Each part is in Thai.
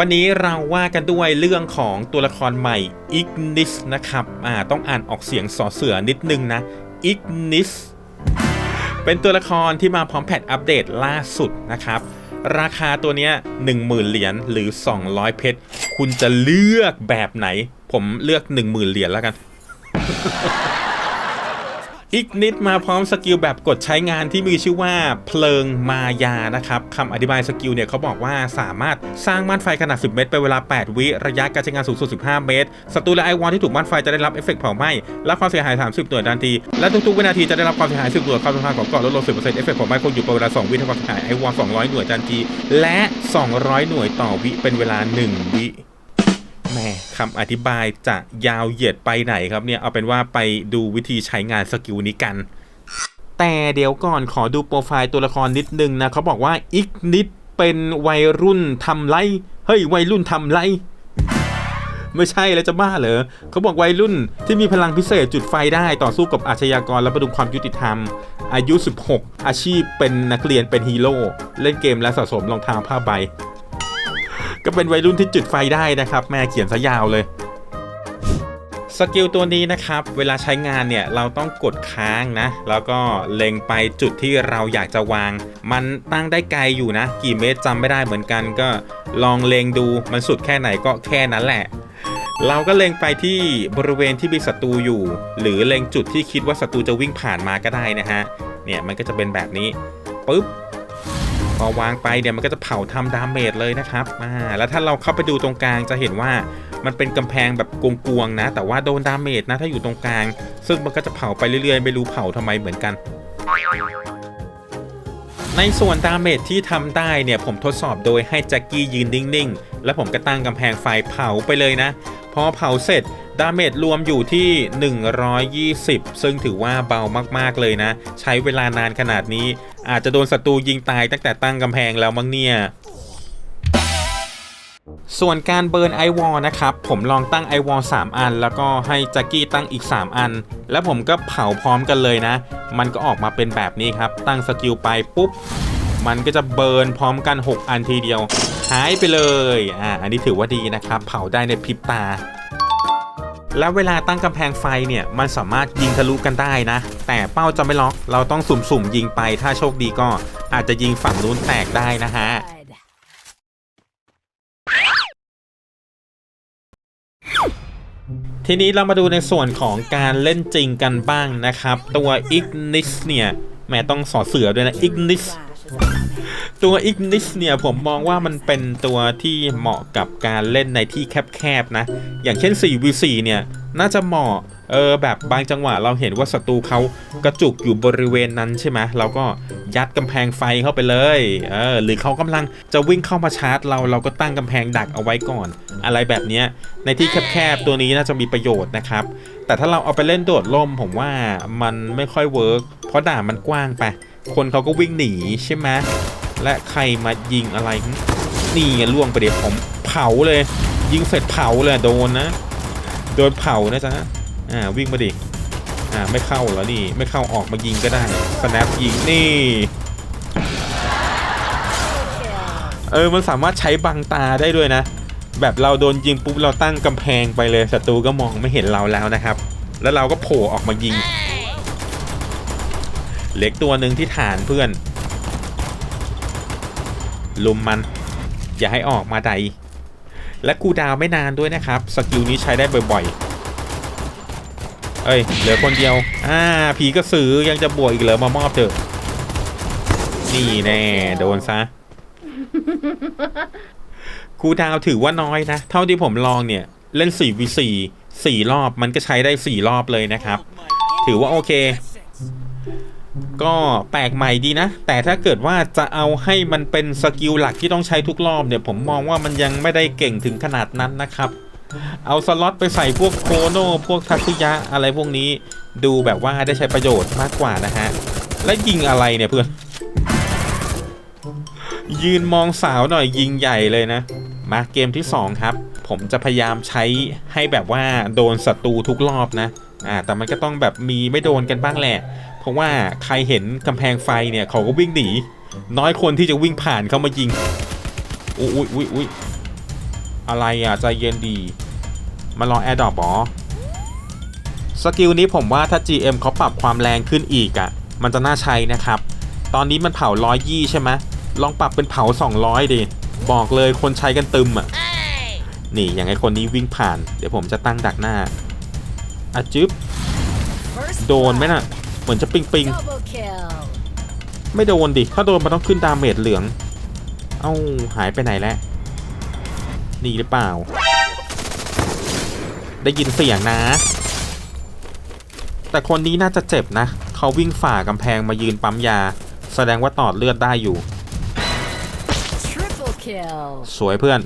วันนี้เราว่ากันด้วยเรื่องของตัวละครใหม่ Ignis นะครับ อ่า ต้องอ่านออกเสียงสอเสือนิดนึงนะ Ignis เป็นตัวละครที่มาพร้อมแพทอัปเดตล่าสุดนะครับ ราคาตัวเนี้ย10,000 เหรียญหรือ 200 เพชร คุณจะเลือกแบบไหน ผมเลือก 10,000 เหรียญแล้วกัน อีกนิดมาพร้อมสกิลแบบกดใช้งานที่มีชื่อว่าเพลิงมายานะครับคำอธิบายสกิลเนี่ยเขาบอกว่าสามารถสร้างม่านไฟขนาด 10 เมตรเป็นเวลา 8 วิระยะการใช้งานสูงสุด 15 เมตรศัตรูและไอวอนที่ถูกม่านไฟจะได้รับเอฟเฟกต์เผาไหม้และความเสียหาย 30 หน่วยทันที และทุกๆวินาทีจะได้รับความเสียหาย 10 หน่วยความทนทานของเกราะลดลง 10%เอฟเฟกต์เผาไหม้คงอยู่เป็นเวลา 2 วิทำความเสียหายไอวอน 200 หน่วยทันที และ 200 หน่วยต่อวิเป็นเวลา 1 วิ แหม่คำอธิบายจะยาวเหยียดไปไหนครับเนี่ย เอาเป็นว่าไปดูวิธีใช้งานสกิลนี้กัน แต่เดี๋ยวก่อนขอดูโปรไฟล์ตัวละครนิดนึงนะเขาบอกว่าอีกนิดเป็นวัยรุ่นทำไรเฮ้ยวัยรุ่นทำไรไม่ใช่แล้วจะบ้าเหรอเขาบอกวัยรุ่นที่มีพลังพิเศษจุดไฟได้ต่อสู้กับอาชญากรและประดุงความยุติธรรม อายุ 16 อาชีพเป็นนักเรียนเป็นฮีโร่เล่นเกมและสะสมรองเท้าผ้าใบ ก็เป็นวัยรุ่นที่จุดไฟได้นะครับ แม่เขียนซะยาวเลยสกิลตัวนี้นะครับ เวลาใช้งานเนี่ยเราต้องกดค้างนะ แล้วก็เล็งไปจุดที่เราอยากจะวาง มันตั้งได้ไกลอยู่นะ กี่เมตรจำไม่ได้เหมือนกัน ก็ลองเล็งดูมันสุดแค่ไหนก็แค่นั้นแหละ เราก็เล็งไปที่บริเวณที่มีศัตรูอยู่ หรือเล็งจุดที่คิดว่าศัตรูจะวิ่งผ่านมาก็ได้นะฮะเนี่ยมันก็จะเป็นแบบนี้ปุ๊บ พอวางไปเนี่ยมันก็จะเผาทำดาเมจเลยนะครับอ่าแล้วถ้าเราเข้าไปดูตรงกลางจะเห็นว่ามันเป็นกำแพงแบบกวงๆนะ แต่ว่าโดนดาเมจนะถ้าอยู่ตรงกลาง ซึ่งมันก็จะเผาไปเรื่อยๆ ไม่รู้เผาทำไมเหมือนกันในส่วนดาเมจที่ทำได้เนี่ยผมทดสอบโดยให้แจ็คกี้ยืนนิ่งๆ แล้วผมก็ตั้งกำแพงไฟเผาไปเลยนะ พอเผาเสร็จดาเมจรวมอยู่ที่ 120 ซึ่งถือว่าเบามากๆเลยนะ ใช้เวลานานขนาดนี้ อาจจะโดนศัตรูยิงตายตั้งแต่ตั้งกำแพงแล้วมั้งเนี่ยส่วนการเบิร์นไอวอลนะครับ ผมลองตั้งไอวอล3อัน แล้วก็ให้แจ็คกี้ตั้งอีก 3 อัน แล้วผมก็เผาพร้อมกันเลยนะ มันก็ออกมาเป็นแบบนี้ครับ ตั้งสกิลไปปุ๊บ มันก็จะเบิร์นพร้อมกัน 6 อันทีเดียว หายไปเลย อ่า อันนี้ถือว่าดีนะครับ เผาได้ในพริบตา แล้วเวลาตั้งกำแพงไฟเนี่ย มันสามารถยิงทะลุกันได้นะ แต่เป้าจะไม่ล็อก เราต้องสุ่มๆยิงไป ถ้าโชคดีก็อาจจะยิงฝั่งนู้นแตกได้นะฮะทีนี้เรามาดูในส่วนของการเล่นจริงกันบ้างนะครับ ตัว Ignis เนี่ยแหม่ต้องสอเสือด้วยนะ Ignis ตัว Ignis เนี่ยผมมองว่ามันเป็นตัวที่เหมาะกับการเล่นในที่แคบๆนะ อย่างเช่น 4v4 เนี่ย น่าจะเหมาะเออแบบบางจังหวะเราเห็นว่าศัตรูเขากระจุกอยู่บริเวณนั้นใช่ไหมเราก็ยัดกำแพงไฟเข้าไปเลยเออหรือเขากำลังจะวิ่งเข้ามาชาร์จ เราเราก็ตั้งกำแพงดักเอาไว้ก่อน อะไรแบบนี้ในที่แคบๆตัวนี้น่าจะมีประโยชน์นะครับ แต่ถ้าเราเอาไปเล่นโดดร่มผมว่ามันไม่ค่อยเวิร์กเพราะด่านมันกว้างไปคนเขาก็วิ่งหนีใช่ไหม และใครมายิงอะไร นี่ไงล่วงไปเดี๋ยวผมเผาเลย ยิงเสร็จเผาเลยโดนนะ โดนเผานะจ๊ะอ่าวิ่งมาดิอ่าไม่เข้าแล้วนี่ ไม่เข้าออกมายิงก็ได้ snap ยิงนี่เออมันสามารถใช้บังตาได้ด้วยนะ แบบเราโดนยิงปุ๊บเราตั้งกำแพงไปเลยศัตรูก็มองไม่เห็นเราแล้วนะครับ แล้วเราก็โผล่ออกมายิงเหล็กตัวหนึ่งที่ฐานเพื่อน ลุมมัน อย่าให้ออกมาใด และคูดาวไม่นานด้วยนะครับ สกิลนี้ใช้ได้บ่อยๆ เอ้ย เหลือคนเดียว อ่า ผีกระสือยังจะบวกอีกเหรอมามอบเถอะ นี่แน่ โดนซะคูดาวถือว่าน้อยนะ เท่าที่ผมลองเนี่ย เล่น 4v4 4รอบมันก็ใช้ได้ 4 รอบเลยนะครับ ถือว่าโอเค ก็แปลกใหม่ดีนะ แต่ถ้าเกิดว่าจะเอาให้มันเป็นสกิลหลักที่ต้องใช้ทุกรอบเนี่ย ผมมองว่ามันยังไม่ได้เก่งถึงขนาดนั้นนะครับ เอาสล็อตไปใส่พวกโคโนพวกทัตสึยะอะไรพวกนี้ดูแบบว่าได้ใช้ประโยชน์มากกว่านะฮะ และยิงอะไรเนี่ยเพื่อน ยืนมองสาวหน่อยยิงใหญ่เลยนะ มาเกมที่ 2 ครับ ผมจะพยายามใช้ให้แบบว่าโดนศัตรูทุกรอบนะอ่าแต่มันก็ต้องแบบมีไม่โดนกันบ้างแหละ ราะว่าใครเห็นกำแพงไฟเนี่ยเขาก็วิ่งหนี น้อยคนที่จะวิ่งผ่านเข้ามายิงอุ้ยอุ้ยอุ้ยอุ๊ยอะไรอะใจเย็นดี มารอแอร์ดรอปบอสกิลนี้ผมว่าถ้า GM เขาปรับความแรงขึ้นอีกอะ่ะ มันจะน่าใช้นะครับ ตอนนี้มันเผาร้อยยี่ใช่ไหมลองปรับเป็นเผา 200 ดิ บอกเลยคนใช้กันตึมอะ่ะ นี่อย่างไอคนนี้วิ่งผ่าน เดี๋ยวผมจะตั้งดักหน้าอะจึ๊บโดนไหมน่ะ เหมือนจะปิงปิง Double kill. ไม่โดนดิ ถ้าโดนมันต้องขึ้นดาเมจเหลือง เอ้าหายไปไหนแล้วนี่หรือเปล่า ได้ยินเสียงนะ แต่คนนี้น่าจะเจ็บนะ เขาวิ่งฝ่ากำแพงมายืนปั๊มยา แสดงว่าตอดเลือดได้อยู่ Triple kill. สวยเพื่อน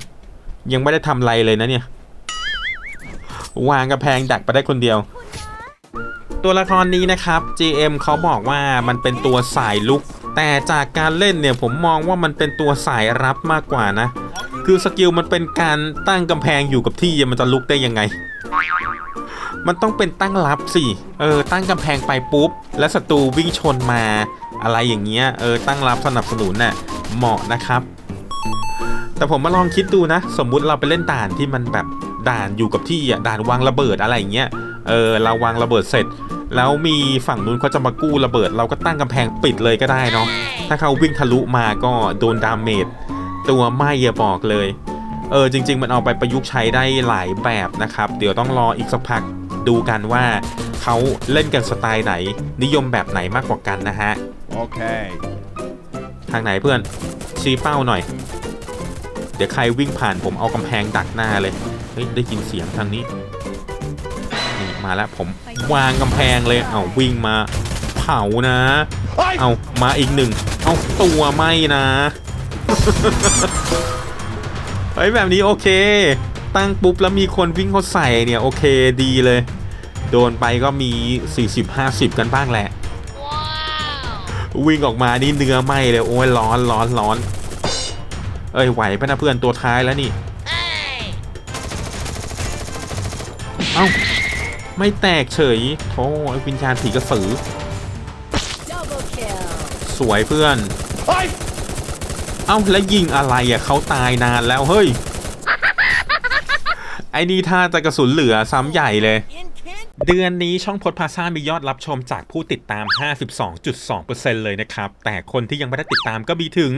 ยังไม่ได้ทำอะไรเลยนะเนี่ย วางกำแพงดักไปได้คนเดียว ตัวละครนี้นะครับ GM เขาบอกว่ามันเป็นตัวสายลุก แต่จากการเล่นเนี่ยผมมองว่ามันเป็นตัวสายรับมากกว่านะ คือสกิลมันเป็นการตั้งกำแพงอยู่กับที่มันจะลุกได้ยังไง มันต้องเป็นตั้งรับสิเออตั้งกำแพงไปปุ๊บ แล้วศัตรูวิ่งชนมา อะไรอย่างเงี้ยเออตั้งรับสนับสนุนน่ะเหมาะนะครับ แต่ผมมาลองคิดดูนะ สมมุติเราไปเล่นด่านที่มันแบบด่านอยู่กับที่อะด่านวางระเบิดอะไรอย่างเงี้ยเออเราวางระเบิดเสร็จ แล้วมีฝั่งนู้นเขาจะมากู้ระเบิด เราก็ตั้งกำแพงปิดเลยก็ได้เนาะถ้าเขาวิ่งทะลุมาก็โดนดาเมจตัวไหม่อย่าบอกเลย เออจริง ๆ มันเอาไปประยุกต์ใช้ได้หลายแบบนะครับ เดี๋ยวต้องรออีกสักพักดูกันว่าเขาเล่นกันสไตล์ไหน นิยมแบบไหนมากกว่ากันนะฮะ Okay. ทางไหนเพื่อนชี้เป้าหน่อย เดี๋ยวใครวิ่งผ่านผมเอากำแพงดักหน้าเลยเฮ้ยได้ยินเสียงทางนี้นี่ มาแล้วผมวางกำแพงเลยเอาวิ่งมาเผานะ เอามาอีกหนึ่งเอาตัวไหมนะเฮ้ยแบบนี้โอเค ตั้งปุ๊บแล้วมีคนวิ่งเขาใส่เนี่ยโอเคดีเลย โดนไปก็มี 40-50 กันบ้างแหละ วิ่งออกมานี่เนื้อไหมเลยโอ้ยร้อนร้อนร้อนเอ้ยไหวปะนะเพื่อนตัวท้ายแล้วนี่ เอ้า ไม่แตกเฉยโธ่ไอ้วิญญาณผีกระสือ Double kill. สวยเพื่อน เอ้าแล้วยิงอะไรอะเขาตายนานแล้วเฮ้ย ไอ้นี่ท่าจะกระสุนเหลือซ้ำใหญ่เลย เดือนนี้ช่องพดพาซ่ามียอดรับชมจากผู้ติดตาม 52.2%เลยนะครับ แต่คนที่ยังไม่ได้ติดตามก็มีถึง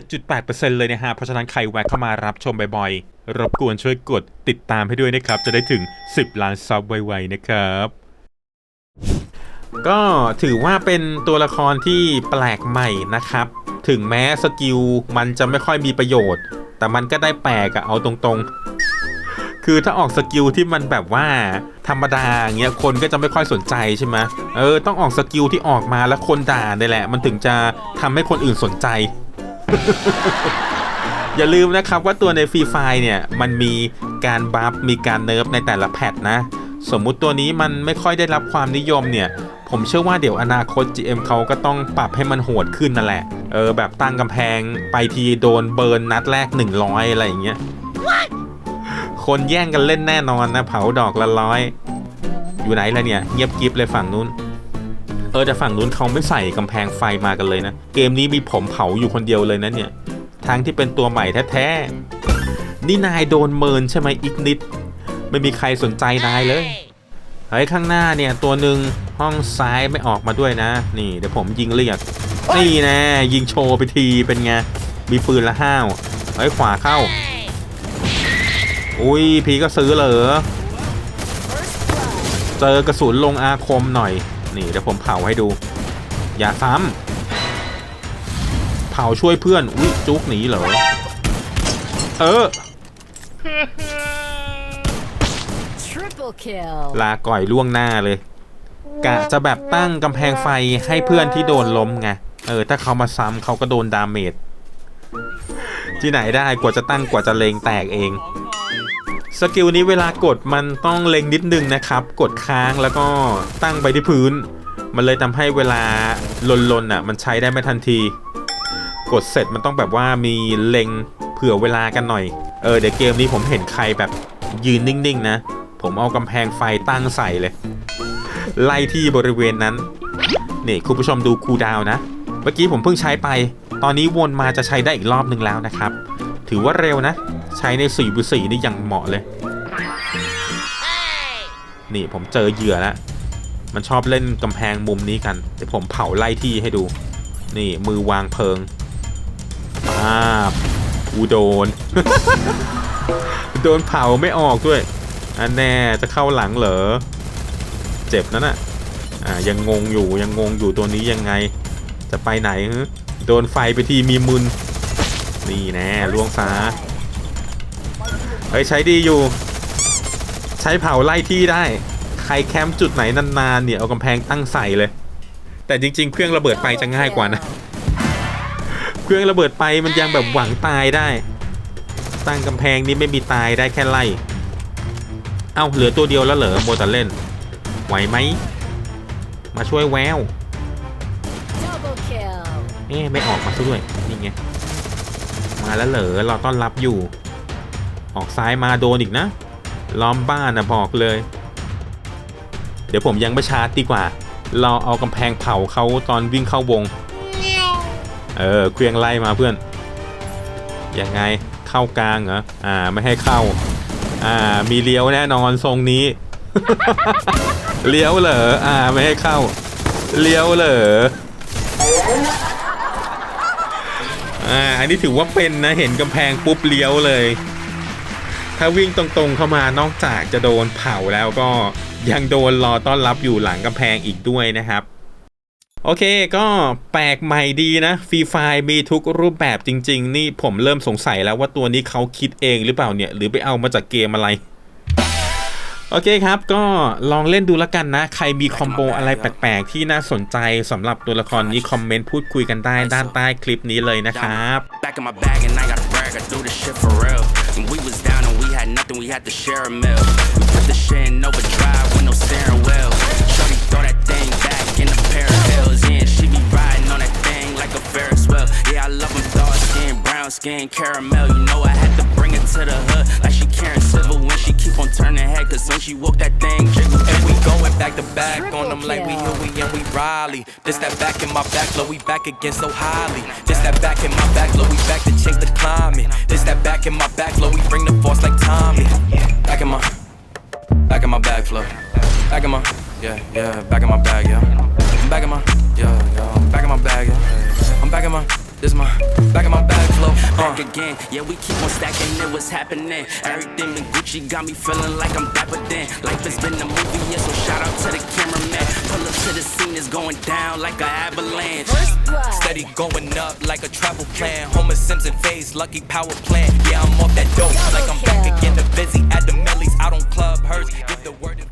47.8%เลยนะฮะ เพราะฉะนั้นใครแวะเข้ามารับชมบ่อยๆ รบกวนช่วยกดติดตามให้ด้วยนะครับ จะได้ถึง 10 ล้านซับไวๆนะครับ ก็ถือว่าเป็นตัวละครที่แปลกใหม่นะครับ ถึงแม้สกิลมันจะไม่ค่อยมีประโยชน์ แต่มันก็ได้แปลกอะเอาตรงๆ คือถ้าออกสกิลที่มันแบบว่าธรรมดาเงี้ยคนก็จะไม่ค่อยสนใจใช่ไหมเออต้องออกสกิลที่ออกมาแล้วคนด่าเนี่ยแหละ มันถึงจะทำให้คนอื่นสนใจ อย่าลืมนะครับว่าตัวในฟรีไฟเนี่ย มันมีการบัฟมีการเนิร์ฟในแต่ละแพทนะ สมมุติตัวนี้มันไม่ค่อยได้รับความนิยมเนี่ยผมเชื่อว่าเดี๋ยวอนาคต GM เขาก็ต้องปรับให้มันโหดขึ้นนั่นแหละ เออแบบตั้งกำแพงไปทีโดนเบิร์นนัดแรก 100 อะไรอย่างเงี้ย คนแย่งกันเล่นแน่นอนนะ เผาดอกละร้อย อยู่ไหนล่ะเนี่ย เงียบกริบเลยฝั่งนู้น เออแต่ฝั่งนู้นเขาไม่ใส่กำแพงไฟมากันเลยนะ เกมนี้มีผมเผาอยู่คนเดียวเลยนะเนี่ย ทั้งที่เป็นตัวใหม่แท้ๆ นี่นายโดนเมินใช่ไหมอีกนิด ไม่มีใครสนใจนายเลยเฮ้ยข้างหน้าเนี่ยตัวหนึ่งห้องซ้ายไม่ออกมาด้วยนะ นี่เดี๋ยวผมยิงเรียกนี่แนะยิงโชว์ไปทีเป็นไงมีปืนละห้าวเฮ้ยขวาเข้า อุ้ยพีก็ซื้อเหรอเจอกระสุนลงอาคมหน่อย นี่เดี๋ยวผมเผาให้ดู อย่าซ้ำเผาช่วยเพื่อน อุ้ยจุกหนีเหรอ เออ Triple kill. ลาก่อยล่วงหน้าเลย กะจะแบบตั้งกำแพงไฟให้เพื่อนที่โดนล้มไง เออ ถ้าเขามาซ้ำเขาก็โดนดาเมจที่ไหนได้กว่าจะตั้งกว่าจะเลงแตกเอง สกิลนี้เวลากดมันต้องเล็งนิดนึงนะครับ กดค้างแล้วก็ตั้งไปที่พื้น มันเลยทำให้เวลาลนๆอะ มันใช้ได้ไม่ทันที กดเสร็จมันต้องแบบว่ามีเล็งเผื่อเวลากันหน่อย เออเดี๋ยวเกมนี้ผมเห็นใครแบบยืนนิ่งๆนะ ผมเอากำแพงไฟตั้งใส่เลย ไล่ที่บริเวณนั้น นี่คุณผู้ชมดูคูดาวน์นะเมื่อกี้ผมเพิ่งใช้ไป ตอนนี้วนมาจะใช้ได้อีกรอบนึงแล้วนะครับ ถือว่าเร็วนะ ใช้ใน4บุ4นี่อยังเหมาะเลย นี่ผมเจอเหยื่อแล้ว มันชอบเล่นกำแพงมุมนี้กันเดี๋ยวผมเผาไล่ที่ให้ดู นี่มือวางเพลิงป้าบอูโดน โดนเผาไม่ออกด้วย อันแน่จะเข้าหลังเหรอ เจ็บนั่นน่ะอ่ายังงงอยู่ยังงงอยู่ตัวนี้ยังไง จะไปไหนฮะโดนไฟไปทีมีมึนนี่แน่ล่วงฟ้า เฮ้ยใช้ดีอยู่ ใช้เผาไล่ที่ได้ ใครแคมป์จุดไหนนานๆเนี่ยเอากำแพงตั้งใส่เลย แต่จริง ๆ เครื่องระเบิดไฟจะง่ายกว่านะ เครื่องระเบิดไฟมันยังแบบหวังตายได้ ตั้งกำแพงนี้ไม่มีตายได้แค่ไล่ เอ้าเหลือตัวเดียวแล้วเหรอโมวแต่เล่น ไหวไหม มาช่วยแวว Double kill. เอ๊ะไม่ออกมาซะด้วยนี่ไงมาแล้วเหรอรอต้อนรับอยู่ ออกซ้ายมาโดนอีกนะ ล้อมบ้านนะบอกเลย เดี๋ยวผมยังไม่ชาร์จดีกว่ารอเอากำแพงเผาเขาตอนวิ่งเข้าวง เออเคลียงไล่มาเพื่อน ยังไงเข้ากลางเหรอ อ่าไม่ให้เข้า อ่ามีเลี้ยวแน่นอนทรงนี้ เลี้ยวเหรอ อ่าไม่ให้เข้า เลี้ยวเหรออ่าอันนี้ถือว่าเป็นนะเห็นกำแพงปุ๊บเลี้ยวเลย ถ้าวิ่งตรงๆเข้ามานอกจากจะโดนเผาแล้วก็ยังโดนรอต้อนรับอยู่หลังกำแพงอีกด้วยนะครับโอเคก็แปลกใหม่ดีนะฟรีไฟมีทุกรูปแบบจริง ๆ นี่ผมเริ่มสงสัยแล้วว่าตัวนี้เขาคิดเองหรือเปล่าเนี่ย หรือไปเอามาจากเกมอะไร โอเคครับ ก็ลองเล่นดูแล้วกันนะ ใครมีคอมโบอะไรแปลก ๆ ที่น่าสนใจสำหรับตัวละครนี้ คอมเมนต์พูดคุยกันได้ด้านใต้คลิปนี้เลยนะครับ And I do this shit for real. And we was down and we had nothing, we had to share a meal. We put the shit in overdrive with no steering wheel. Shorty throw that thing back in a pair of heels. Yeah, she be riding on that thing like a Ferris wheel. Yeah, I love them dark skin, brown skin, caramel. You know I had to bring it to the hood like she Karen Civil when she keep on turning head. Cause when she walk that Riley. This that back in my back, low, we back again so highly. This that back in my back, low, we back to change the climbing. This that back in my back, low, we bring the force like Tommy. Back in my, back in my bag, flow. Back in my, yeah, yeah, back in my bag, yeah. I'm back in my, yeah, yeah, back in my bag, yeah. I'm back in my, this my back in my bag flow. Uh. Back again, yeah, we keep on stacking it. What's happening? Everything in Gucci got me feeling like I'm dapper then. Life has been a movie, yeah, so shout out to the cameraman. Pull up to the scene, it's going down like an avalanche. Steady going up like a travel plan. Homer Simpson phase, lucky power plant. Yeah, I'm off that dope. Like I'm back again, the busy at the Mellies, I don't club hers. Give the word.